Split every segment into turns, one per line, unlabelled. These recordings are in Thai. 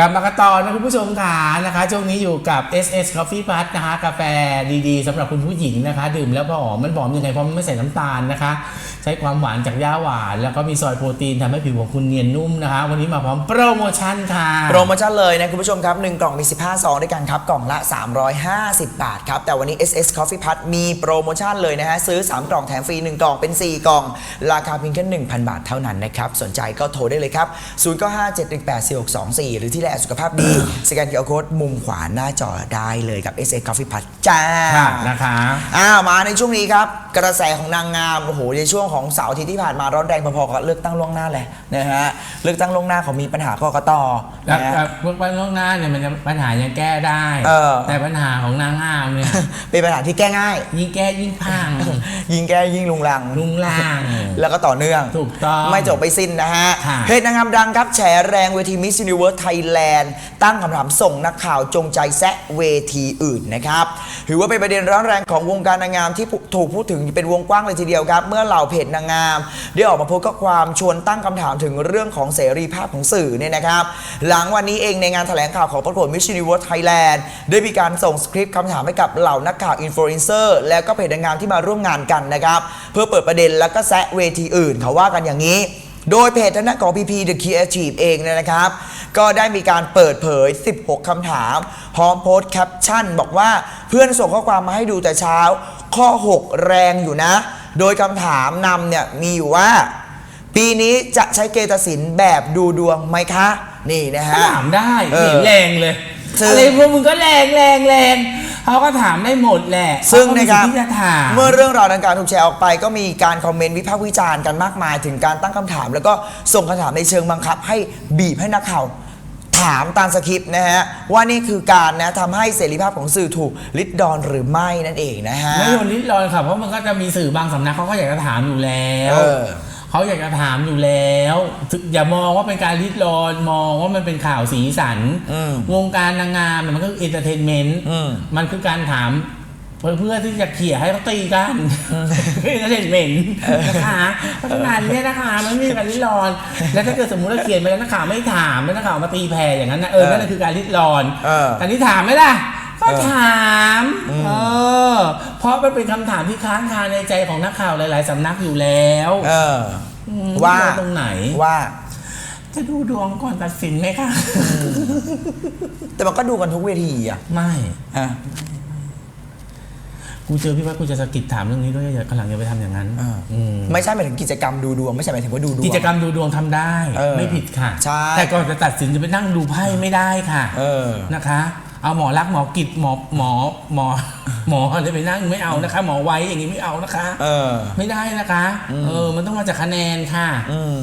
กลับมากันต่อนะคุณผู้ชมค่ะนะคะช่วงนี้อยู่กับ SS Coffee Plus นะคะกาแฟดีๆสำหรับคุณผู้หญิงนะคะ ดื่มแล้วหอมมันหอมยังไงเพราะมันไม่ใส่น้ำตาลนะคะ ใช้ความหวานจากย่าหวาน แล้วก็มีซอยโปรตีนทำให้ผิวของคุณเนียนนุ่มนะคะ วันนี้มาพร้อมโปรโมชั่นค่ะ
โปรโมชั่นเลยนะคุณผู้ชมครับ 1 กล่องมี 15 ซองด้วยกันครับ กล่องละ 350 บาทครับ แต่วันนี้ SS Coffee Plus มีโปรโมชั่นเลยนะฮะซื้อ 3 กล่องแถมฟรี 1 กล่องเป็น 4 กล่อง ราคาเพียงแค่1,000 บาทเท่านั้นนะครับสนใจก็โทรได้เลยครับ0957184624 หรือที่แลสุขภาพดี สแกนเคอร์โค้ดมุมขวาหน้าจอได้เลยกับ SS Coffee Plus จ้า
ค่ะนะคะ
อ่ามาในช่วงนี้ครับ กระแสของนางงามโอ้โหในช่วงของเสาร์อาทิตย์ที่ผ่านมาร้อนแรงพอๆกับเลือกตั้งล่วงหน้าเลยนะฮะเลือกตั้งล่วงหน้าเขามีปัญหากกต
แล้ว
นะฮะ
กับพวกปัญหาหน้าเนี่ยมันจะปัญหายังแก้ได้
เออ
แต่ปัญหาของนางงามเนี่ย
เป็นปัญหาที่แก้ง่าย
ยิ่งแก้ยิ่งพัง
ยิ่งแก้ยิ่งลุงลัง
ลุงล่าง
แล้วก็ต่อเนื่อง
ถูกต้อง
ไม่จบไม่สิ้นนะฮะ
ค่ะ
เพจนางงามดังครับ แฉแรงเวทีตั้งคำถามส่งนักข่าวจงใจแซะเวทีอื่นนะครับถือว่าเป็นประเด็นร้อนแรงของวงการนางงามที่ถูกพูดถึงเป็นวงกว้างเลยทีเดียวครับ เมื่อเหล่าเพจนางงาม ได้ออกมาโพสต์ข้อความชวนตั้งคำถามถึงเรื่องของเสรีภาพของสื่อเนี่ยนะครับ หลังวันนี้เองในงานแถลงข่าวของประกวด Miss Universe Thailand ได้มีการส่งสคริปต์คำถามให้กับเหล่านักข่าวอินฟลูเอนเซอร์แล้วก็เพจนางงามที่มาร่วมงานกันนะครับ เพื่อเปิดประเด็นแล้วก็แซะเวทีอื่นเขาว่ากันอย่างนี้ โดยเพจทางด้านของ PP The Creative เองเนยนะครับ ก็ได้มีการเปิดเผย 16 คำถาม พร้อมโพสต์แคปชั่น บอกว่าเพื่อนส่งข้อความมาให้ดูแต่เช้า ข้อ 6 แรงอยู่นะ โดยคำถามนำเนี่ยมีอยู่ว่า ปีนี้จะใช้เกณฑ์ตัดสินแบบดูดวงไหมคะ นี่นะฮะ
ถามได้
เออ
เห็นแรงเลย
ซึ่ง
อะไรพวกมึงก็แรงแรงแรง เขาก็ถามได้หมดแหละ
ซึ่ง
เขาก็มี
นะครับ
สิทธิ์ที่จะถาม
เมื่อเรื่องราวดังกล่าวถูกแชร์ออกไป ก็มีการคอมเมนต์วิพากษ์วิจารณ์กันมากมาย ถึงการตั้งคำถาม แล้วก็ส่งคำถามในเชิงบังคับ ให้บีบให้นักข่าวถามตามสคริปต์นะฮะว่านี่คือการนะทำให้เสรีภาพของสื่อถูกลิดดอนหรือไม่นั่นเองนะฮะ
ไม่โดนลิดรอนค่ะเพราะมันก็จะมีสื่อบางสำนักเขาก็อยากจะถามอยู่แล้ว
เออ
เขาอยากจะถามอยู่แล้วถึงอย่ามองว่าเป็นการลิดรอนมองว่ามันเป็นข่าวสีสัน
อืม
วงการนางงามเนี่ยมันก็คือเอนเตอร์เทนเมนต์
อืม
มันคือการถามเพื่อเพื่อที่จะเขี่ยให้เขาตีกันเอนเตอร์เทนเมนต์นะคะเพราะฉะนั้นเนี่ยนะคะมันไม่มีการลิดรอน แล้วถ้าเกิดสมมติเราเขียนไปแล้วนักข่าวไม่ถามแล้วนักข่าวมาตีแผ่อย่างนั้นนะเออนั่นนะคือการลิดรอน
เออ
แต่นี่ถามไหมล่ะก็ถามเออเพ ราะมันเป็นคำถามที่ค้างคาในใจของนักข่าวหลาย ๆสำนักอยู่แล้ว
เออ
ม
ว่า
ตรงไหน
ว่า
จะดูดวงก่อนตัดสินไหมคะ
แต่มันก็ดูกันทุกเวทีอะ
ไม่
อะ
กูเจอพี่ว่ากูจะสะกิดถามเรื่องนี้ด้วยอย่าข้างหลังอย่าไปทำอย่างนั้น
อ่า
อืม
ไม่ใช่หมายถึงกิจกรรมดูดวงไม่ใช่หมายถึงว่าดูดวง
กิจกรรมดูดวงทำได้
เออ
ไม่ผิดค่ะ
ใช่
แต่ก่อนจะตัดสินจะไปนั่งดูไพ่ไม่ได้ค่ะ
เออ
นะคะ เอาหมอรักษณ์หมอกิจหมอหมอหมอหมออะไรไปนั่งไม่เอานะคะ หมอไว้อย่างนี้ไม่เอานะคะ
เออ
ไม่ได้นะคะ เออ มันต้องมาจากคะแนนค่ะ
อืม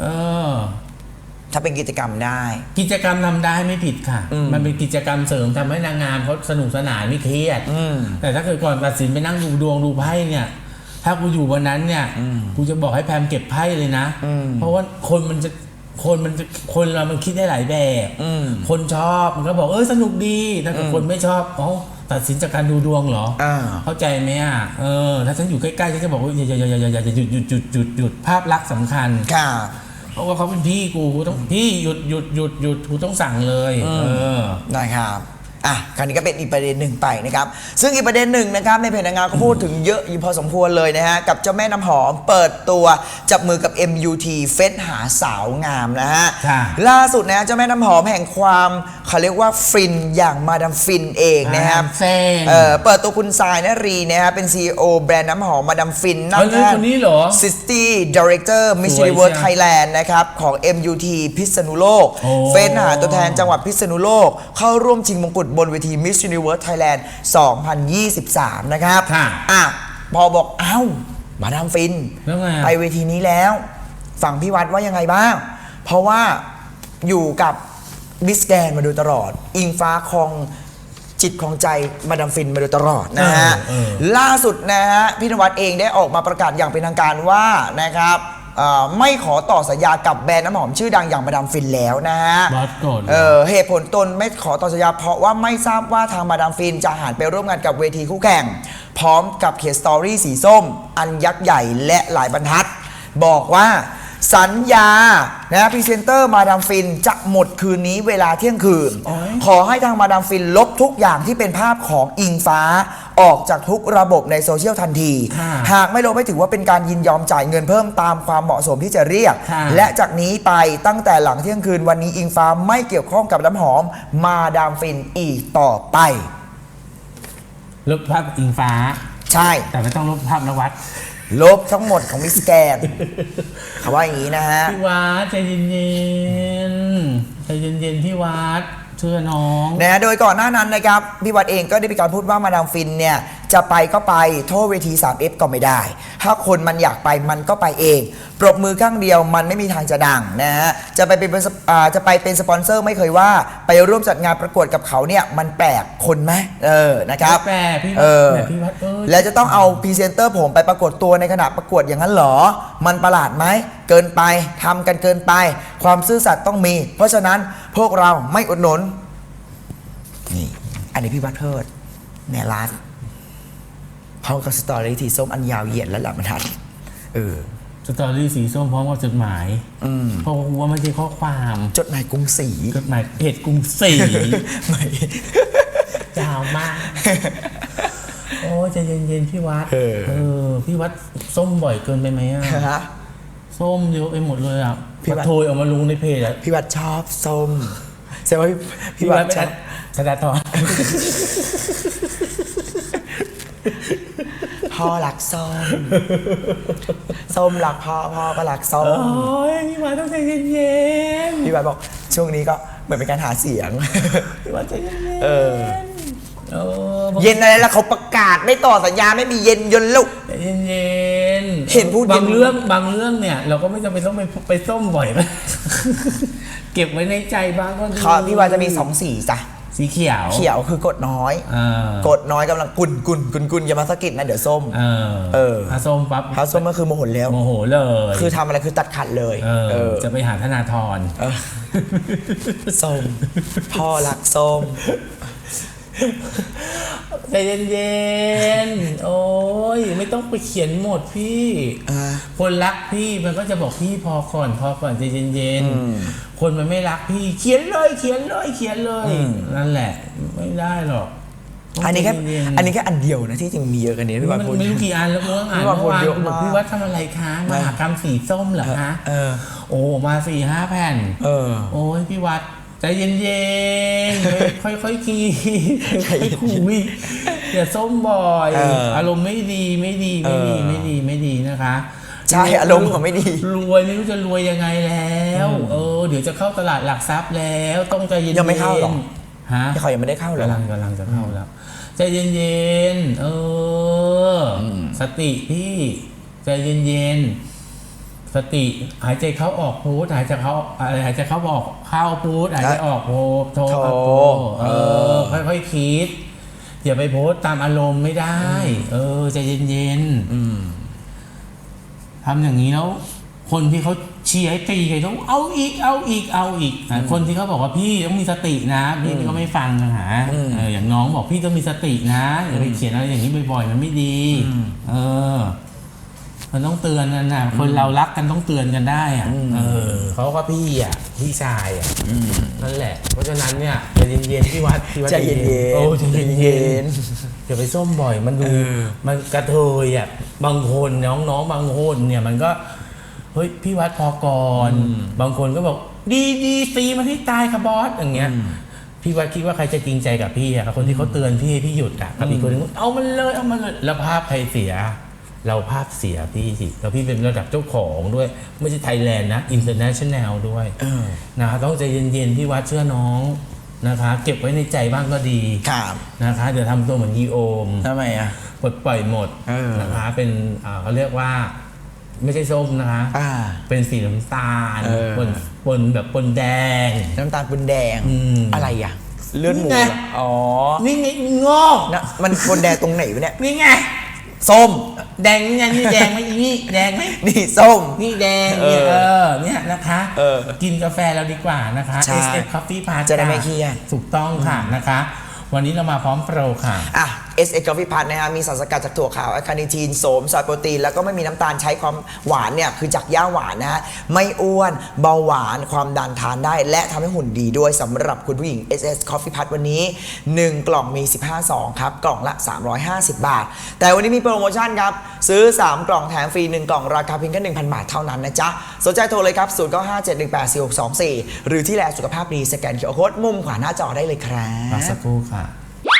เออ
ถ้าเป็นกิจกรรมได้
กิจกรรมทำได้ไม่ผิดค่ะ
อืม
มันเป็นกิจกรรมเสริมทำให้นางงามเขาสนุกสนานไม่เครียด
อืม
แต่ถ้าเกิดก่อนตัดสินไปนั่งดูดวงดูไพ่เนี่ย ถ้ากูอยู่วันนั้นเนี่ย
อืม
กูจะบอกให้แพมเก็บไพ่เลยนะ
อืม
เพราะว่าคนมันจะ คนมันจะคนเรามันคิดได้หลายแบบ
อืม
คนชอบมันก็บอกเออสนุกดีถ้าเกิดคนไม่ชอบอ๋อตัดสินจากการดูดวงเหรอ
อ่า
เข้าใจไหมอะ เออ ถ้าฉันอยู่ใกล้ๆฉันจะบอกว่าอย่าอย่าอย่าอย่าอย่าหยุดหยุดหยุดหยุดหยุดภาพลักษณ์สำคัญ
ค่ะ
เพราะว่าเขาเป็นพี่กูกูต้องพี่หยุดหยุดหยุดหยุดกูต้องสั่งเลย
อืม
เออ
นะครับ อะคราวนี้ก็เป็นอีกประเด็นหนึ่งไปนะครับ ซึ่งอีกประเด็นหนึ่งนะครับในเพจนางงามก็พูดถึงเยอะอยู่พอสมควรเลยนะฮะกับเจ้าแม่น้ำหอมเปิดตัวจับมือกับ MUT เฟสหาสาวงามนะฮะ
ค่ะ
ล่าสุดนะฮะเจ้าแม่น้ำหอมแห่งความเขาเรียกว่าฟินอย่างมาดามฟินเองนะครับ
มาดามฟิน
เออเปิดตัวคุณทรายนรีนะฮะเป็น CEO แบรนด์น้ำหอมมาดามฟิน
เฮ้ยคนนี้เหรอ
ซิสตี้ดีเรคเตอร์มิส
สวย
ซิเวิร์
เชียว
ไทยแลนด์นะครับของ MUT พิษณุโลก
โอ้
เฟ้นหาตัวแทนจังหวัดพิษณุโลก เข้าร่วมชิงมงกุฎบนเวที Miss Universe Thailand 2023 นะครับ
ค่ะ
อะพอบอกเอ้ามาดามฟิน
แล้วไงอะ
ไปเวทีนี้แล้ว ฝั่งพี่วัดว่ายังไงบ้าง เพราะว่าอยู่กับมิสแกนมาโดยตลอด อิงฟ้าคองจิตของใจมาดามฟินมาโดยตลอดนะฮะ
เออเออ
ล่าสุดนะฮะพี่นวัดเองได้ออกมาประกาศอย่างเป็นทางการว่านะครับ เอ่อไม่ขอต่อสัญญากับแบรนด์น้ำหอมชื่อดังอย่างมาดามฟินแล้วนะฮะ
บอสโกรธ
เออเหตุผลตนไม่ขอต่อสัญญาเพราะว่าไม่ทราบว่าทางมาดามฟินจะหันไปร่วมงานกับเวทีคู่แข่ง พร้อมกับเขียนสตอรี่สีส้ม อันยักษ์ใหญ่และหลายบรรทัด บอกว่า สัญญานะพรีเซนเตอร์มาดามฟินจะหมดคืนนี้เวลาเที่ยงคืน
โอ๊ย
ขอให้ทางมาดามฟินลบทุกอย่างที่เป็นภาพของอิงฟ้าออกจากทุกระบบในโซเชียลทันที
ค่ะ
หากไม่ลบไม่ถือว่าเป็นการยินยอมจ่ายเงินเพิ่มตามความเหมาะสมที่จะเรียก
ค่ะ
และจากนี้ไปตั้งแต่หลังเที่ยงคืนวันนี้อิงฟ้าไม่เกี่ยวข้องกับน้ำหอมมาดามฟินอีกต่อไป
ลบภาพอิงฟ้า
ใช่
แต่ไม่ต้องลบภาพนวัด
ลบทั้งหมดของมิสแกนเขาว่าอย่างนี้นะฮะ
พี่วัดใจเย็นๆใจเย็นๆพี่วัดเชื่อน้อง
นะฮะโดยก่อนหน้านั้นนะครับพี่วัดเองก็ได้มีการพูดว่ามาดามฟินเนี่ย จะไปก็ไปโทษเวที 3F ก็ไม่ได้ ถ้าคนมันอยากไปมันก็ไปเอง ปรบมือข้างเดียวมันไม่มีทางจะดังนะฮะจะไปเป็นอ่าจะไปเป็นสปอนเซอร์ไม่เคยว่า ไปร่วมจัดงานประกวดกับเขาเนี่ยมันแปลกคนไหมเออนะครับ
แปลกพี่วัด
เออ
แบบพี่วัดเออ
แล้วจะต้องเอาพรีเซนเตอร์ผมไปปรากฏตัวในขณะประกวดอย่างนั้นเหรอ มันประหลาดไหมเกินไปทำกันเกินไป ความซื่อสัตย์ต้องมี เพราะฉะนั้นพวกเราไม่อุดหนุนนี่อันนี้พี่วัดเทิดแน่รัด พร้อมกับสตอรี่ที่ส้มอันยาวเหยียดและหลับรรทัดเออ
สตอรี่สีส้มพร้อมกับจดหมาย
อืม
เพราะว่าไม่ใช่ข้อความ
จดหมายกรุงศรี
จดหมายเพจกรุงศรี
ไม่
ยาวมาก โอ้ใจเย็นๆพี่วัด
เออ
เออ พี่วัดส้มบ่อยเกินไปไหมอะ
ฮะ
ส้มเยอะไปหมดเลยอะ
พี่วัด
โทยออกมาลงในเพจอะ
พี่วัดชอบส้มแสดงว่าพี่พี่
พี่
วั
วั
ด
ดเป็น
ชอบ
ธนาธร
พ่อรักส้มส้มรักพ่อพ่อก็รักส้ม
โอ้ยพี่วัดต้องใจเย็น
พี่วัดบอกช่วงนี้ก็เหมือนเป็นการหาเสียง
ๆพี่วัดใจเย็นๆ
เออ
เออบอก
เย็นอะไรแล้วเขาประกาศไม่ต่อสัญญาไม่มีเย็นยนต์ลูก
ใจเย็นๆ
เห็นพูด
บาง
เย็น
เรื่องบางเรื่องเนี่ย เราก็ไม่จำเป็นต้องไปไปส้มบ่อยนะ เก็บไว้ในใจบ้างก็ดี
เขาพี่วัดจะมีสองสีจ้ะ
สีเขียว
เขียวคือกดน้อย
อ่าก
ดน้อยกำลังกุนกุนกุนกุนอย่ามาสะกิดนะเดี๋ยวส้ม
เออ
เออ
ถ้าส้มปั๊บ
ถ้าส้มก็คือโมโหแล้ว
โมโหเลย
คือทำอะไรคือตัดขาดเลย
เออ
เออ
จะไปหาธนาธร
เออส้มพ่อรักส้ม
ใจเย็นๆ โอ้ยไม่ต้องไปเขียนหมดพี่
อ่า
คนรักพี่มันก็จะบอกพี่พอก่อนพอก่อนใจเย็นๆ คนมันไม่รักพี่เขียนเลยเขียนเลยเขียนเลยนั่นแหละ ไม่ได้หรอก
อันนี้แค่
ใจเย็ๆ
อันนี้แค่อันเดียวนะที่จริงมีเยอะกันนี้
มั
พี่
น
วัดพูด
ไม่รู้กี่อันแล้วเมื่ออ่าน
พี่ว่า
เมื่อวาน
คนเยอะ
บอก
มาก
พี่ว่าทำอะไรคะมหากรรมสีส้มเหรอคะ
เออ
โอ้มาสี่ห้าแผ่น
เออ
โอ้ยพี่วัด ใจเย็นๆ ค่อยค่อยๆคีค่อยๆคุยอย่าส้มบ่อย
เอออา
รมณ์ไม่ดีไม่ดีไม่ดี
เออ
ไม่ดีไม่ดีนะคะ
ใช่อารมณ์เขาไม่ดี
รวยไม่รู้จะรวยยังไงแล้ว เออ เดี๋ยวจะเข้าตลาดหลักทรัพย์แล้ว ต้องใจเย็นๆ
ยังไม่เข้าหรอ
ฮะ
ที่เขายังไม่ได้เข้าเหรอ กำ
ลังกำลังจะเข้าแล้วใจเย็นๆเอออสติพี่ใจเย็นๆ สติหายใจเข้าออกพูดหายใจเข้าอะไรหายใจเข้าออกเข้าพูดหายใจออกโพโท
โท
อัพโพเอ
เอ
อ
อ
ค่อยๆคิดอย่าไปโพสต์ตามอารมณ์ไม่ได้ เออใจเย็นๆทำอย่างนี้แล้ว คนที่เขาเชียร์ให้ตีกันเขาเอาอีก เอาอีก เอาอีกอะคนที่เขาบอกว่าพี่ต้องมีสตินะ พี่ก็ไม่ฟังนะฮะเอออย่างน้องบอกพี่ต้องมีสตินะอย่าไปเขียนอะไรอย่างนี้บ่อยๆมันไม่ดี เออ มันต้องเตือนกันนะคนเรารักกันต้องเตือนกันได้อะเออเขาก็พี่อะพี่ชายอะนั่นแหละ เพราะฉะนั้นเนี่ยใจเย็นๆที่วัดที่วัด
ใจเย็นๆ
โอ้ใจ
ใจ
เย็
เย็
น
น
ๆอย่าไปส้มบ่อยมันดู
เออ
มันกระเทยอะบางคนน้องๆบางคนเนี่ยมันก็เฮ้ยพี่วัดพอก่อนบางคนก็บอกดีดีซีมาที่ตายค่ะบอสอย่างเงี้ยพี่วัดคิดว่าใครจะจริงใจกับพี่อะกับคนที่เขาเตือนพี่ให้พี่หยุดอะกับอีกคนนึงเอามันเลยเอามันเลยแล้วภาพใครเสีย เราภาพเสียพี่สิแล้วพี่เป็นระดับเจ้าของด้วย ไม่ใช่ไทยแลนด์นะอินเตอร์เนชั่นแนลด้วย
เออ
นะคะต้องใจเย็นๆพี่วัดเชื่อน้องนะคะ เก็บไว้ในใจบ้างก็ดี
ครับ
นะคะเดี๋ยวทำตัวเหมือนยีโอม
ทำไมอะ
ปลดปล่อยหมด
เออ
นะคะ เป็นอ่าเขาเรียกว่าไม่ใช่ส้มนะคะ
อ่า
เป็นสีน้ำตาล
เออ
ปนปนแบบปนแดง
น้ำตาลปุนแดง
อืม
อะไรอะเลือดหมู
นี่ไง
เหรออ๋อ
นี่ไงโง่
นะมันปุนแดงตรงไหนวะเนี่ย
นี่ไง
ส้ม
แดงนี่ไงนี่แดงไหมอีนี่แดงไหม
นี่ส้ม
นี่แดงเนี่ย
เออ
เออเนี่ยนะคะ
เออ
กินกาแฟเราดีกว่านะคะ
ใช่
SF Coffee Park
จะได้ไม่เครียด
ถูกต้องค่ะนะคะ วันนี้เรามาพร้อมโปรค่ะ
อะ S A Coffee Plus นะฮะมีสารสกัดจากถั่วขาวอะคาเนทีนโสมซอยโปรตีน แล้วก็ไม่มีน้ำตาลใช้ความหวานเนี่ยคือจากย่าหวานนะฮะไม่อ้วนเบาหวานความดันทานได้ และทำให้หุ่นดีด้วยสำหรับคุณผู้หญิง S S Coffee Plus วันนี้ 1 กล่องมี 15ซองครับ กล่องละ 350 บาท แต่วันนี้มีโปรโมชั่นครับ ซื้อ 3 กล่องแถมฟรี 1 กล่องราคาเพียงแค่1,000 บาทเท่านั้นนะจ๊ะ สนใจโทรเลยครับ 0957184624 หรือที่แลสุขภาพดีสแกนเคอร์โคดมุมขวาหน้าจอได้เลยครั
พักสั
บ
กครู่ค่ะ